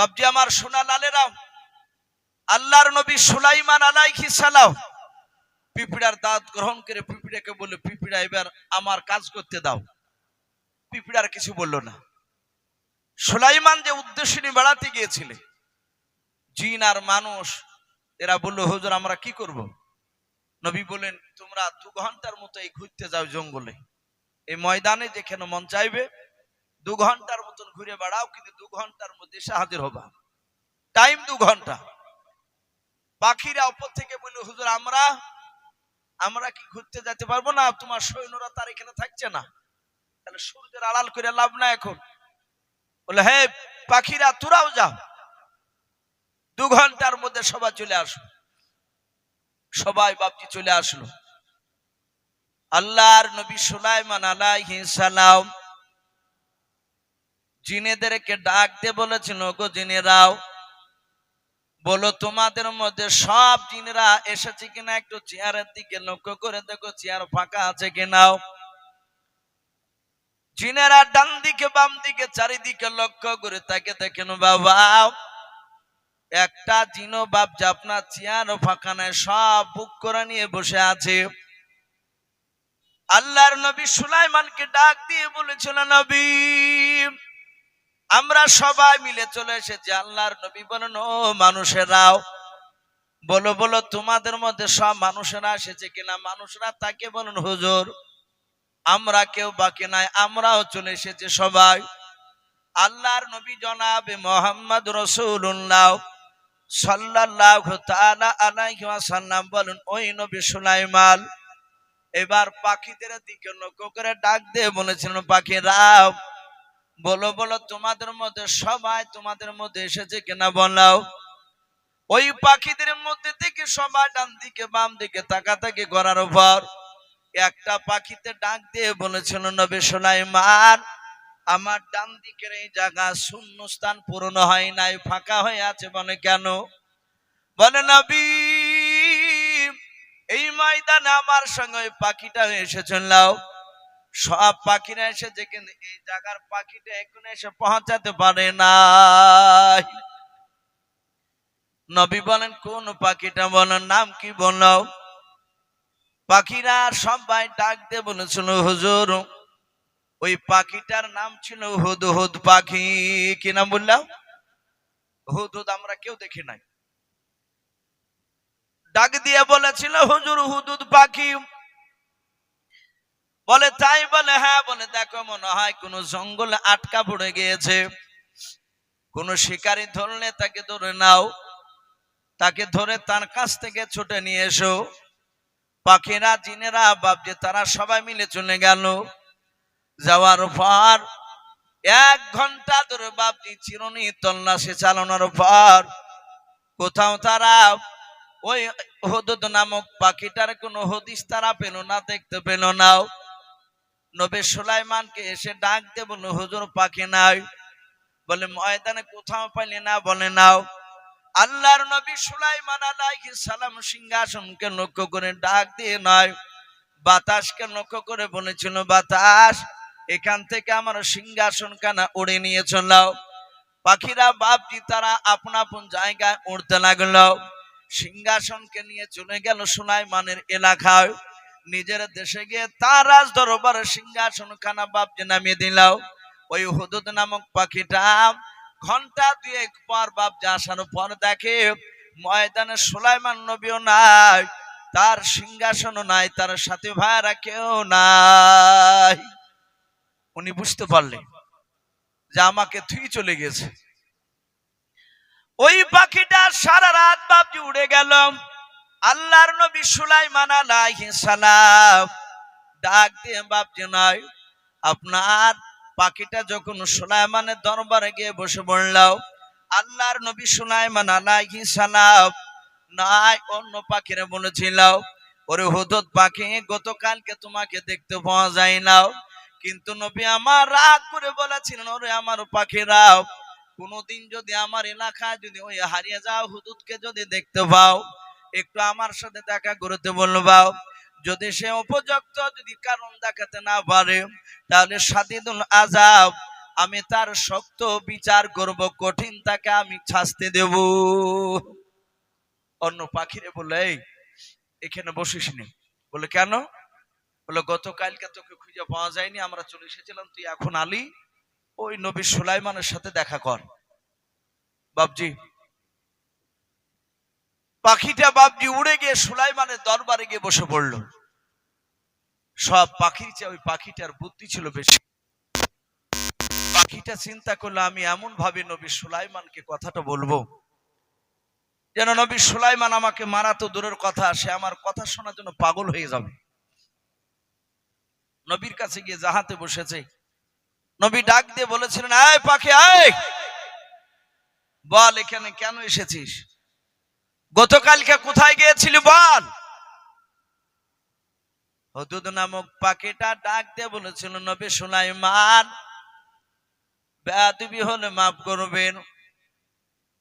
বাবজি আমার সোনা লালেরা আল্লাহর নবী সুলাইমান আলাইহি সালাম পিঁপড়ার দাঁত গ্রহণ করে পিঁপড়াকে বলল, পিঁপড়া, এবার আমার কাজ করতে দাও। পিঁপড়ার কিছু বলল না। সুলাইমান যে উদ্দেশ্য নিয়ে বেড়াতে গিয়েছিলে, জিন আর মানুষ, এরা বলল, হুজুর, আমরা কি করব? নবী বলেন তোমরা দু ঘণ্টার মতো এই ঘুরতে যাও জঙ্গলে। এই ময়দানে যেখানে মন চাইবে দু ঘণ্টার মতন ঘুরে বেড়াও, কিন্তু দু ঘণ্টার মধ্যে এসে হাজির হবা। টাইম দু ঘণ্টা। পাখিরা উপর থেকে বলল, হুজুর, আমরা আমরা কি ঘুরতে যেতে পারব না? তোমার সৈন্যরা তার এখানে থাকছে না। তাহলে সূর্যের আড়াল করে লাভ না এখন। বলে হে পাখিরা, তোরাও যাও। দু ঘণ্টার মধ্যে সবাই চলে আসো সবাই বাপজি চলে আসলো। আল্লাহর নবী সুলাইমান আলাইহি সালাম জিনেদেরকে ডাক দিয়ে বলেছিল জিনেরাও, বলো তোমাদের মধ্যে সব জিনেরা এসেছে কিনা? একটু চেয়ারের দিকে লক্ষ্য করে দেখো, চেয়ার ফাঁকা আছে কিনাও জিনেরা ডান দিকে, বাম দিকে, চারিদিকে লক্ষ্য করে তাকে দেখেন বাবা, একটা জিনো বাপ যে আপনার চেয়ার ফাঁকা নাই, সব বুক করে নিয়ে বসে আছে। আল্লাহর নবী সুলাইমানকে ডাক দিয়ে বলেছিল, নবী আমরা সবাই মিলে চলে এসেছি আল্লাহর নবী বলেন, ও মানুষেরাও, বলো বলো, তোমাদের মধ্যে সব মানুষেরা এসেছে কিনা? মানুষরা তাকে বলুন, হুজুর, আমরা কেউ বাকি নাই, আমরাও চলে এসেছি সবাই। আল্লাহর নবী জনাবে মোহাম্মদ রসুল্লাহ সাল্লাল্লাহু বলেন, ওই নবী সুলাইমান, এবার পাখিদের দিকে লক্ষ্য করে ডাক দিয়ে বলেছিলেন পাখিরাও বলো বলো, তোমাদের মধ্যে, সবাই তোমাদের মধ্যে এসেছে কিনা বলাও। ওই পাখিদের মধ্যে থেকে সবাই ডান দিকে বাম দিকে তাকাতাকি করার উপর। একটা পাখিতে ডাক দিয়ে বলেছিল, নবী সুলাইমান, আমার ডান দিকের এই জায়গা শূন্য স্থান পূরণ হয় নাই, ফাঁকা হয়ে আছে বলে কেন? বলে, নবী, এই ময়দানে আমার সঙ্গে ওই পাখিটা এসেছিল সব পাখিরা এসেছে কিন্তু এই জায়গার পাখিটা এখন এসে পৌঁছাতে পারে না। নবী বলেন, কোন পাখিটা বলেন নাম কি বলো? পাখিরা সবাই ডাক দিয়ে বলেছিল হুজুর, ওই পাখিটার নাম ছিল হুদ হুদ পাখি। কি নাম বললাম? হুদ হুদ আমরা কেউ দেখি নাই। ডাক দিয়ে বলেছিল, হুজুর হুদুদ পাখি। বলে, তাই বলে হ্যাঁ বলে, দেখো, মনে হয় কোন জঙ্গলে আটকা পড়ে গিয়েছে। কোন শিকারী ধরলে তাকে ধরে নাও, তাকে ধরে তার কাছ থেকে ছুটে নিয়ে এসো। পাখিরা, জিনেরা বাপজে তারা সবাই মিলে চলে গেল। যাওয়ার পর, এক ঘণ্টা ধরে বাপজি চিরনি তল্লাশি চালানোর পর, কোথাও তারা ওই হদুদ নামক পাখিটার কোনো হদিস তারা পেল না, দেখতে পেল না। নবে সুলাইমানকে এসে ডাক দিয়ে বলল, হুজুর, পাখি নাই। বলে, ময়দানে কোথাও পাইলে না বলে নাও। আল্লাহর নবী সুলাইমান আলাইহিস সালাম সিংহাসনকে লক্ষ্য করে ডাক দিয়ে নয়, বাতাসকে লক্ষ্য করে বলেছিল, বাতাস, এখান থেকে আমার সিংহাসন কানা উড়ে নিয়ে চলাও পাখিরা, বাপজি, তারা আপন আপন জায়গায় উড়তে লাগল। সিংহাসনকে নিয়ে চলে গেল সুলাইমানের এলাকায়। নিজের দেশে গিয়ে তার রাজ দরবার সিংহাসন খানা বাপজি নামিয়ে দিলাও। ওই হুদুদ নামক পাখিটা ঘণ্টা দুয়েক পর বাপজি আসার পর দেখে, ময়দানে সুলাইমান নবীও নাই, তার সিংহাসনও নাই, তার সাথে ভাইরা কেউ নাই। উনি বুঝতে পারলেন যে আমাকে থুই চলে গেছে। ওই পাখিটা সারা রাত বাপজি উড়ে গেল। আল্লাহর নবী সুলাইমান আলাইহিস সালাম ডাক দিয়ে বাপজি নয় আপনার পাখিটা যখন সুলাইমানের দরবারে গিয়ে বসে পড়লাম আল্লাহর নবী সুলাইমান আলাইহিস সালাম নাই, অন্য পাখিরে বলেছিল ওরে হুদত পাখি, গতকালকে তোমাকে দেখতে পাওয়া যায় না, কিন্তু নবী আমার রাগ করে বলেছিলেন, ওরে আমার পাখিরাও, কোনদিন যদি আমার এলাকায় যদি ওই হারিয়ে যাও হুদুদকে যদি দেখতে পাও একটু আমার সাথে দেখা করতে বলবাও যদি সে উপযুক্ত, যদি কারণ দেখাতে না পারে, তাহলে সাদিদুল আজাব আমি তার শক্ত বিচার করব, কঠিন তাকে আমি শাস্তি দেব। অন্য পাখিরে বলে এই, এখানে বসিস নি। বলে কেন? বলে গতকালকে তোকে খুঁজে পাওয়া যায়নি, আমরা চলে এসেছিলাম, তুই এখন আলি। ওই নবী সুলাইমানের সাথে দেখা কর। বাবজি পাখিটা বাবজি উড়ে গিয়ে সুলাইমানের দরবারে গিয়ে বসে পড়ল। সব পাখির চেয়ে ওই পাখিটার বুদ্ধি ছিল বেশি। পাখিটা চিন্তা করল, আমি এমন ভাবে নবী সুলাইমানকে কথাটা বলব যেন নবী সুলাইমান আমাকে মারা তো দূরের কথা, সে আমার কথা শোনার জন্য পাগল হয়ে যাবে। নবীর কাছে গিয়ে জাহাতে বসেছে। নবী ডাক দিয়ে বলেছিলেন, আয় পাখি, আয়! বল, এখানে কেন এসেছিস? গতকালকে কোথায় গিয়েছিলি বল? হদুদ নামক পাখিটা ডাক দিয়ে বলেছিল, নবী সুলাইমান, বেয়াদবি হলে মাফ করবেন।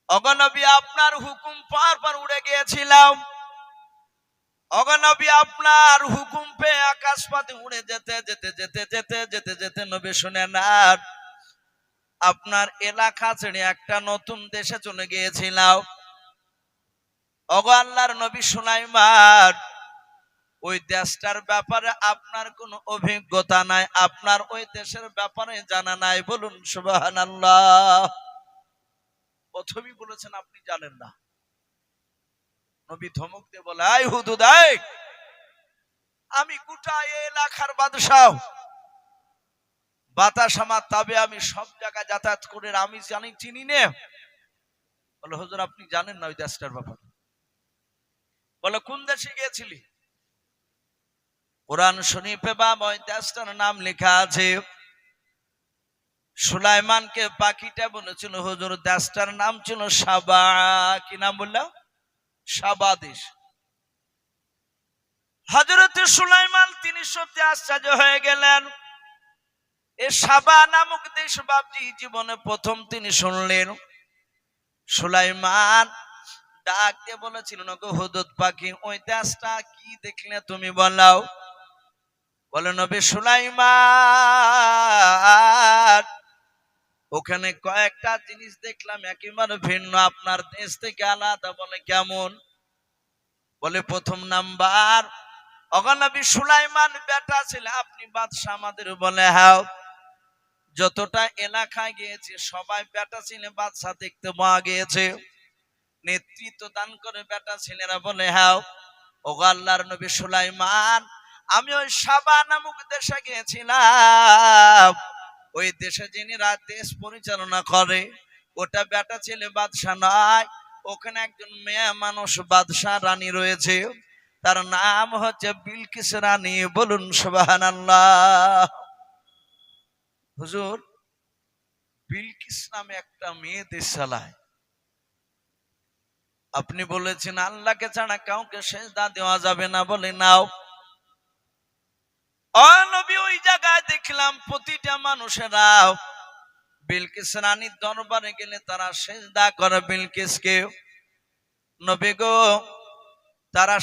অগনবী আপনার হুকুম পার পার উড়ে গিয়েছিলাম। অগনবী আপনার হুকুম পেয়ে আকাশ পাতে উড়ে যেতে যেতে যেতে যেতে যেতে যেতে নবী শুনেন আর আপনার এলাকা ছেড়ে একটা নতুন দেশে চলে গিয়েছিলাম। অগ আল্লাহর নবী সুলাইমান, ওই দেশটার ব্যাপারে আপনার কোনো অভিজ্ঞতা নাই, আপনার ওই দেশের ব্যাপারে জানা নাই, বলুন সুবাহান আল্লাহ প্রথমেই বলেছেন, আপনি জানেন না। নবী ধমক দিয়ে বলে, আই হুদুদ, আই! আমি গোটা এলাকার বাদশাহ। বাতাস আমার তবে, আমি সব জায়গায় যাতায়াত করে আমি জানি, চিনি নে। বলে, হুজুর, আপনি জানেন না ওই দেশটার ব্যাপারে? বলে, কোন দেশে গিয়েছিলি? কোরআন শরীফে বা ওই দেশটার নাম লেখা আছে। সুলাইমানকে পাখিটা বলেছিল, হুজুর, দেশটার নাম ছিল সাবা। কি নাম বললাম সাবা দেশ। হজরত সুলাইমান তিনি সত্যি আশ্চর্য হয়ে গেলেন। এ সাবা নামক দেশ বাপজি জীবনে প্রথম তিনি শুনলেন। সুলাইমান ডাক দিয়ে বলেছিল, নগো হুদুদ পাখি, ওই দেশটা কি দেখলে তুমি বলাও? বলে, নবী সুলাইমান, ওখানে কয়েকটা জিনিস দেখলাম, একেবারে ভিন্ন, আপনার দেশ থেকে আলাদা, বলে, কেমন? বলে, প্রথম নাম্বার অগনবী সুলাইমান, বেটা ছিল, আপনি বাদশাহ আমাদের বলে হ্যাঁ যতটা এলাকায় গিয়েছে, সবাই বেটা ছেলে বাদশাহ দেখতে পাওয়া গিয়েছে। নেতৃত্ব দান করে বেটা ছেলেরা বলে হ্যাঁ ওগো আল্লাহর নবী সুলাইমান, আমি ওই সাবা নামক দেশে গিয়েছিলাম। ওই দেশে যিনি দেশ পরিচালনা করে, ওটা বেটা ছেলে বাদশাহ নয়, ওখানে একজন মেয়ে মানুষ বাদশাহ রানী রয়েছে। তার নাম হচ্ছে বিলকিস রানী, বলুন সুবাহান আল্লাহ হুজুর, বিলকিস নামে একটা মেয়ে দেশ চালায় আপনি বলেছেন, আল্লাহকে ছাড়া কাউকে সেজদা দেওয়া যাবে না, বলে নাও। নবী, ওই জায়গায় দেখলাম প্রতিটা মানুষেরা বিলকিস রানীর দরবারে গেলে তারা সেজদা করে বিলকিসকে। নবী গো, তারা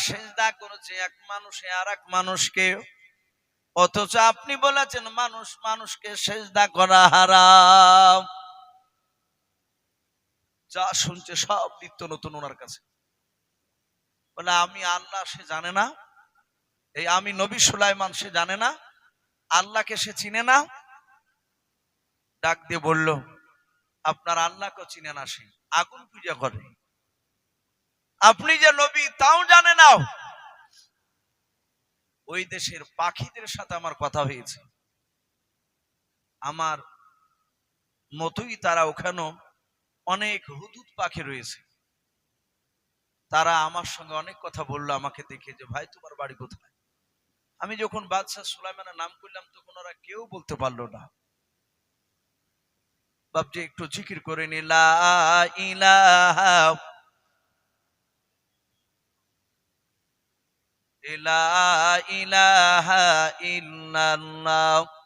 করেছে এক মানুষে আর এক মানুষকে। অথচ আপনি বলেছেন, মানুষ মানুষকে সেজদা করা হারাম। যা শুনছে সব নিত্য নতুন ওনার কাছে। বলে, আমি আল্লাহ, সে জানে না। এই আমি নবী সুলাইমান, সে জানে না। আল্লাহকে সে চিনে না। ডাক দিয়ে বলল, আপনার আল্লাহকে চিনে না সে। আগুন পূজা করে আপনি যে নবী, তাও জানে না। ওই দেশের পাখিদের সাথে আমার কথা হয়েছে। আমার মতোই তারা ওখানে অনেক হুদুদ পাখি রয়েছে। তারা আমার সঙ্গে অনেক কথা বলল আমাকে দেখে যে, ভাই, তোমার বাড়ি কোথায়? আমি যখন বাদশাহ সুলাইমানের নাম করলাম, তখন ওরা কেউ বলতে পারল না। বাবজি একটু জিকির করে নিলা ইলাহা ইলা ইলাহা ইল্লাল্লাহ।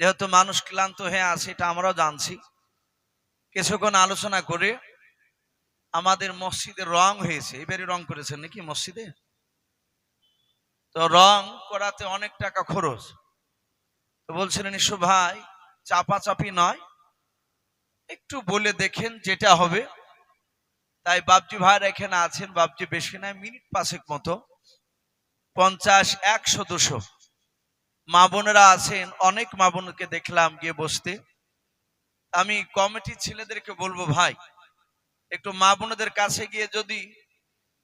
যেহেতু মানুষ ক্লান্ত হয়ে আছে, এটা আমরাও জানছি। কিছুক্ষণ আলোচনা করে আমাদের মসজিদের রং হয়েছে। এবারে রং করেছেন নাকি মসজিদে? তো রং করাতে অনেক টাকা খরচ। তো বলছিলেন ইসু ভাই, চাপাচাপি নয়। একটু বলে দেখেন যেটা হবে। তাই বাবজি ভাইরা এখানে আছেন বাবজি বেশি নয় মিনিট পাঁচেক মতো। পঞ্চাশ, একশো, দুশো। মা বোনেরা আছেন, অনেক মা বোনকে দেখলাম গিয়ে বসতে। আমি কমিটির ছেলেদেরকে বলব, ভাই, একটু মা বোনদের কাছে গিয়ে যদি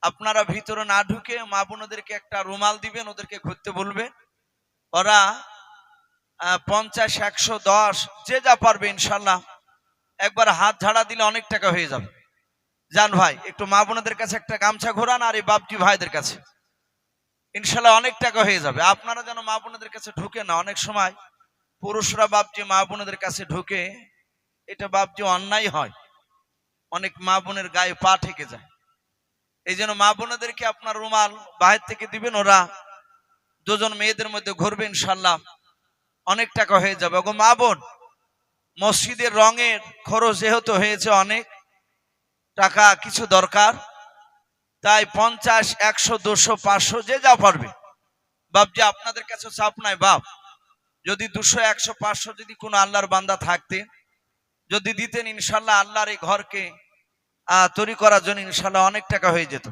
আপনারা ভিতরে না ঢুকে মা বোনদেরকে একটা রুমাল দিবেন, ওদেরকে ঘুরতে বলবেন। ওরা পঞ্চাশ, একশো, দশ, যে যা পারবে ইনশাল্লাহ। একবার হাত ঝাড়া দিলে অনেক টাকা হয়ে যাবে। জান ভাই, একটু মা বোনদের কাছে একটা গামছা ঘোরান আর এই বাপজি ভাইদের কাছে। ইনশাল্লাহ অনেক টাকা হয়ে যাবে। আপনারা যেন মা বোনদের কাছে ঢুকে না, অনেক সময় পুরুষরা বাপজি মা বোনদের কাছে ঢুকে এটা বাপজি অন্যায় হয়। অনেক মা বোনের গায়ে পা ঠেকে যায়। এই জন্য মা বোনদেরকে আপনার রুমাল বাহির থেকে দিবেন, ওরা দুজন মেয়েদের মধ্যে ঘুরবে ইনশাল্লাহ। অনেক টাকা হয়ে যাবে। ওগো মা বোন, মসজিদের রঙের খরচ যেহেতু হয়েছে অনেক, টাকা কিছু দরকার। তাই পঞ্চাশ, একশো, দুশো, পাঁচশো, যে যা পারবে। বাপ যে আপনাদের কাছে চাপ নাই, বাপ। যদি দুশো, একশো, পাঁচশো যদি কোনো আল্লাহর বান্দা থাকতেন যদি দিতেন, ইনশাল্লাহ আল্লাহর এই ঘরকে তৈরি করার জন্য ইনশাল্লাহ অনেক টাকা হয়ে যেত।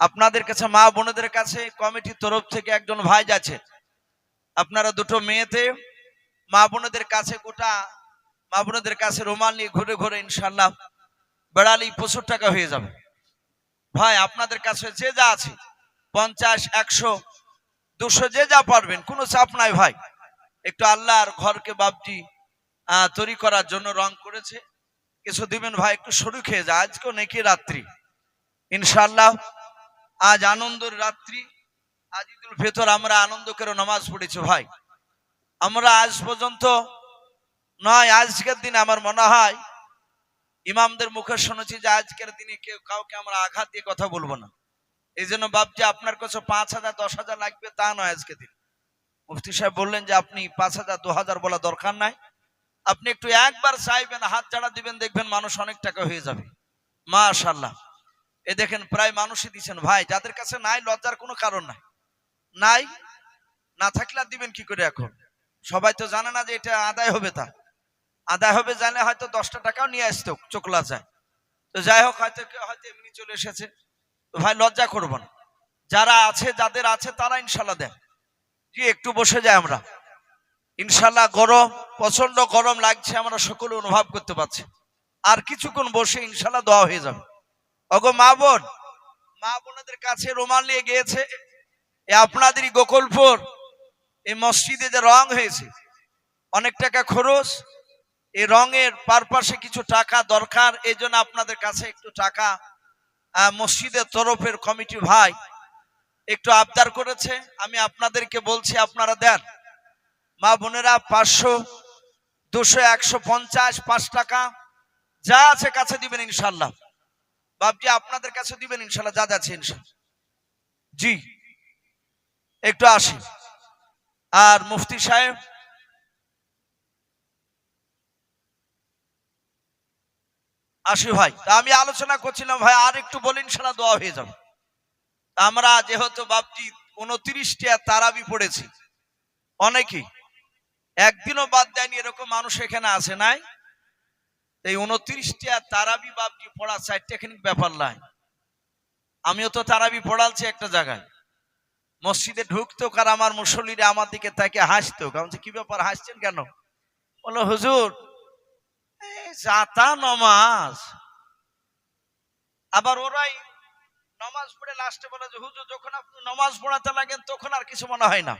আপনাদের কাছে মা বোনদের কাছে, কমিটির তরফ থেকে একজন ভাই যাচ্ছে। আপনারা দুটো মেয়েতে মা বোনদের কাছে গোটা, মা বোনদের কাছে রুমাল নিয়ে ঘুরে ঘুরে ইনশাল্লাহ বেড়ালেই প্রচুর টাকা হয়ে যাবে। ভাই আপনাদের কাছে যে যা আছে পঞ্চাশ একশো দুশো যে যা পারবেন কোনো চাপ নাই ভাই। একটু আল্লাহর ঘরকে আহ, তৈরি করার জন্য রং করেছে। কিছু দিবেন ভাই একটু সরু খেয়ে যায় আজকেও নাকি রাত্রি। ইনশাল্লাহ আজ আনন্দের রাত্রি। আজ ঈদুল ফেতর আমরা আনন্দ করে নামাজ পড়েছি ভাই। আমরা আজ পর্যন্ত নয় আজকের দিনে আমার মনে হয় ইমামদের মুখে শুনেছি যে আজকের দিনে কেউ কাউকে আমরা আঘাত দিয়ে কথা বলব না। এই জন্য ভাবছি আপনার কাছে পাঁচ হাজার, দশ হাজার লাগবে, তা নয় আজকে দিন। মুফতি সাহেব বললেন যে আপনি পাঁচ হাজার, দু হাজার বলা দরকার নাই। আপনি একটু একবার চাইবেন, হাত ছাড়া দিবেন, দেখবেন মানুষ অনেক টাকা হয়ে যাবে। মাশাল্লাহ এ দেখেন, প্রায় মানুষই দিচ্ছেন। ভাই, যাদের কাছে নাই, লজ্জার কোনো কারণ নাই। নাই? না থাকলে দিবেন কি করে এখন? সবাই তো জানে না যে এটা আদায় হবে তা। আদায় হবে, জানে হয়তো দশটা টাকাও নিয়ে আসতো চোখলা যায় তো যাই হোক, হয়তো কেউ হয়তো এমনি চলে এসেছে। তো ভাই, লজ্জা করব না। যারা আছে, যাদের আছে, তারা ইনশাল্লাহ দেন। জি একটু বসে যাই আমরা। ইনশাল্লাহ গরম প্রচণ্ড গরম লাগছে, আমরা সকলে অনুভব করতে পারছি। আর কিছুক্ষণ বসে ইনশাল্লাহ দোয়া হয়ে যাবে। অগো মা বোন, মা বোনদের কাছে রোমাল নিয়ে গিয়েছে। এ আপনাদেরই গোকুলপুর। এই মসজিদে যে রং হয়েছে, অনেক টাকা খরচ এই রঙের পারপাশে কিছু টাকা দরকার, এই জন্য আপনাদের কাছে একটু টাকা মসজিদের তরফের কমিটি ভাই একটু আবদার করেছে। আমি আপনাদেরকে বলছি, আপনারা দেন। মা বোনেরা, পাঁচশো, দুশো, একশো পঞ্চাশ, পাঁচ টাকা, যা আছে কাছে দিবেন ইনশাল্লাহ। বাপজি, আপনাদের কাছে দিবেন ইনশাল্লাহ, যা যাচ্ছে ইনশাল্লাহ। জি, একটু আসি। আর মুফতি সাহেব আসি ভাই। তা আমি আলোচনা করছিলাম, ভাই, আর একটু বলিন সেটা দোয়া হয়ে যাবে। আমরা যেহেতু বাপজি উনত্রিশটা তারাবি পড়েছি, অনেকেই। একদিনও বাদ দেয়নি, এরকম মানুষ এখানে আছে নাই। এই উনত্রিশটা তারাবি বাপজি পড়া চার টেকনিক ব্যাপার নাই। আমিও তো তারাবি পড়ালছি একটা জায়গায়। মসজিদে ঢুকতো, কার আমার মুসল্লিরা আমার দিকে তাকে হাসতো। কারণ কি ব্যাপার, হাসছেন কেন? বলো হুজুর জাতা নমাজ। আবার ওরাই নমাজ পড়ে লাস্টে বলে যে, হুজুর, যখন আপনি নমাজ পড়াতে লাগেন, তখন আর কিছু মনে হয় না।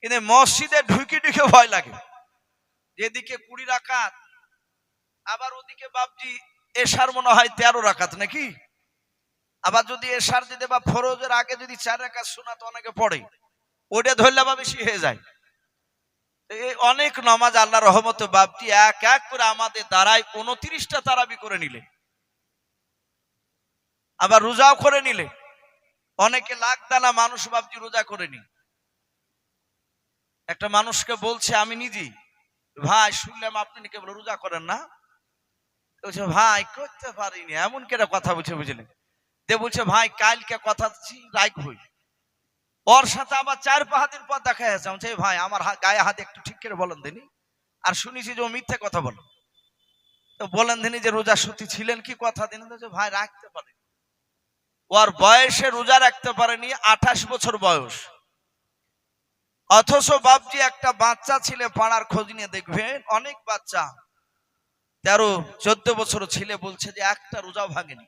কিন্তু মসজিদে ঢুকে ঢুকে ভয় লাগে। যেদিকে কুড়ি রাকাত, আবার ওদিকে বাবজি এশার মনে হয় তেরো রাকাত নাকি? আবার যদি এশার দিতে বা ফরজের আগে যদি চার রাকাত শোনা তো অনেকে পড়ে ওটা ধরলে বা বেশি হয়ে যায়। অনেক নমাজ আল্লাহ রহমত বাপটি এক এক করে আমাদের দ্বারাই উনত্রিশটা তারাবি করে নিলে। আবার রোজাও করে নিলে। অনেকে লাখ দানা মানুষ বাপজি রোজা করে নি একটা মানুষকে বলছে, আমি নিজেই ভাই, শুনলাম আপনি নাকি বলে রোজা করেন না? বলছে, ভাই, করতে পারিনি। এমন কেটা কথা বলছে, বুঝলেন? দে বলছে, ভাই, কালকে কথা রাইক হই ওর সাথে আবার চার পাঁচ দিন পর দেখা যাচ্ছে আমি ভাই, আমার গায়ে হাত একটু ঠিক করে বলেন দিনি। আর শুনেছি যে ও মিথ্যে কথা বলে। তো বলেন দিনি যে রোজা সত্যি ছিলেন কি কথা দিন? ভাই, রাখতে পারে ওর বয়সে রোজা রাখতে পারেনি, আঠাশ বছর বয়স। অথচ বাপজি একটা বাচ্চা ছেলে পাড়ার খোঁজ নিয়ে দেখবেন, অনেক বাচ্চা। তেরো, চোদ্দ বছর ছেলে বলছে যে, একটা রোজাও ভাঙেনি।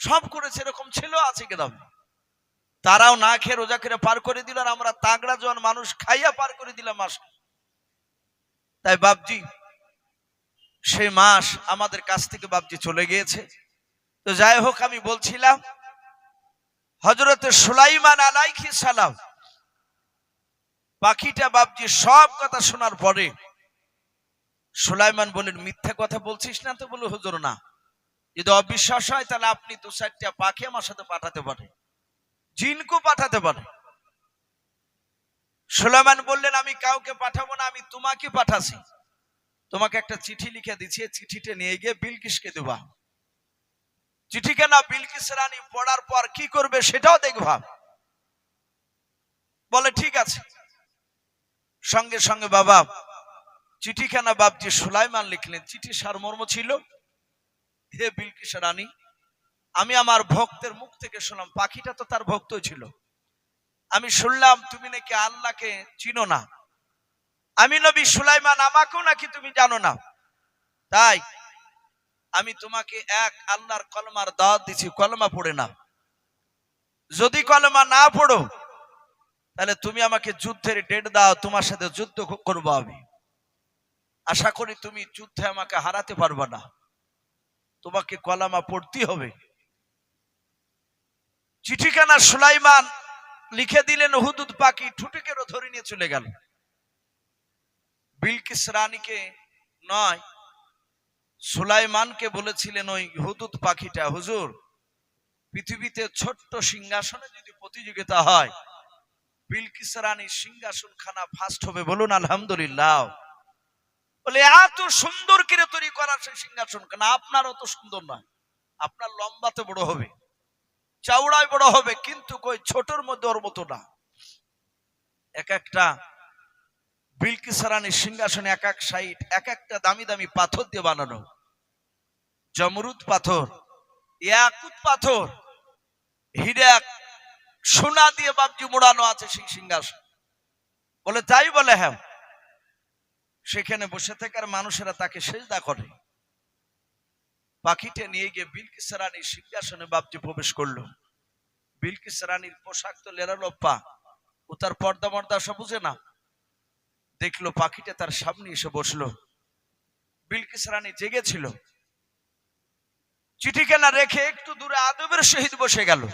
সব করেছে, এরকম ছিল আছে কেদাম তারাও না খেয়ে রোজা খেয়ে পার করে দিল আর আমরা তাগড়া জন মানুষ খাইয়া পার করে দিলাম মাস। তাই বাপজি সেই মাস আমাদের কাছ থেকে বাপজি চলে গিয়েছে। তো যাই হোক, আমি বলছিলাম হজরত সুলাইমান আলাইহি সালাম, পাখিটা বাপজি সব কথা শোনার পরে সুলাইমান বলেন মিথ্যা কথা বলছিস না তো? বলে, হুজুর, না। যদি অবিশ্বাস হয় তাহলে আপনি দু চারটা পাখি আমার সাথে পাঠাতে পারে জিনকু পাঠাতে পারে সুলাইমান বললেন, আমি কাউকে পাঠাবো না, আমি তোমাকে পাঠাছি। তোমাকে একটা চিঠি লিখে দিচ্ছি চিঠিটা নিয়ে গিয়ে বিলকিসকে দেবা। চিঠিখানা বিলকিস রানী পড়ার পর কি করবে সেটাও দেখবা। বলে, ঠিক আছে। সঙ্গে সঙ্গে বাবা, চিঠিখানা বাপজি সুলাইমান লিখলেন। চিঠি সারমর্ম ছিল, হে বিলকিস রানী আমি আমার ভক্তের মুখ থেকে শুনলাম, পাখিটা তো তার ভক্ত ছিল। আমি শুনলাম, তুমি নাকি আল্লাহকে চিনো না? আমি নবী সুলাইমান, আমাকেও নাকি তুমি জানো না? তাই আমি তোমাকে এক আল্লাহর কলমার দাওয়াত দিছি, কলমা পড়ে না। যদি কলমা না পড়ো, তাহলে তুমি আমাকে যুদ্ধের ডেট দাও, তোমার সাথে যুদ্ধ করব আমি। আশা করি তুমি যুদ্ধে আমাকে হারাতে পারবে না। তোমাকে কলামা পড়তে হবে। চিঠিখানা সুলাইমান লিখে দিলেন, হুদুদ পাখি ঠুটিকেরও ধরে নিয়ে চলে গেল। বিলকিস রানীকে নয়, সুলাইমানকে বলেছিলেন, ওই হুদুদ পাখিটা, হুজুর, পৃথিবীতে ছোট্ট সিংহাসনে যদি প্রতিযোগিতা হয়, বিলকিস রানীর সিংহাসন খানা ফার্স্ট হবে বলুন আলহামদুলিল্লাহ। বলে, এত সুন্দর করে তৈরি করা সেই সিংহাসন খানা আপনার অত সুন্দর নয়, আপনার লম্বাতে বড় হবে। চাউড়ায় বড় হবে, কিন্তু কই ছোটর মধ্যে ওর মতো না। এক একটা বিলকিসারানির সিংহাসনে এক এক সাইড, এক একটা দামি দামি পাথর দিয়ে বানানো। জমরুদ পাথর, ইয়াকুত পাথর, হিরে সোনা দিয়ে বাবজি মোড়ানো আছে সেই সিংহাসন। বলে তাই বলে হ্যাঁ। সেখানে বসে থাকার মানুষেরা তাকে সেজদা করে। পাখিটা নিয়ে গিয়ে বিলকিস রানীর সিংহাসনে বাপটি প্রবেশ করল। বিলকিস রানীর পোশাক তো লেরালো পা। ও তার পর্দা মর্দা সব বুঝে না। দেখল পাখিটা তার সামনে এসে বসল। বিলকিস রানী জেগেছিল। চিঠি কেনা রেখে একটু দূরে আদবের সহিত বসে গেল।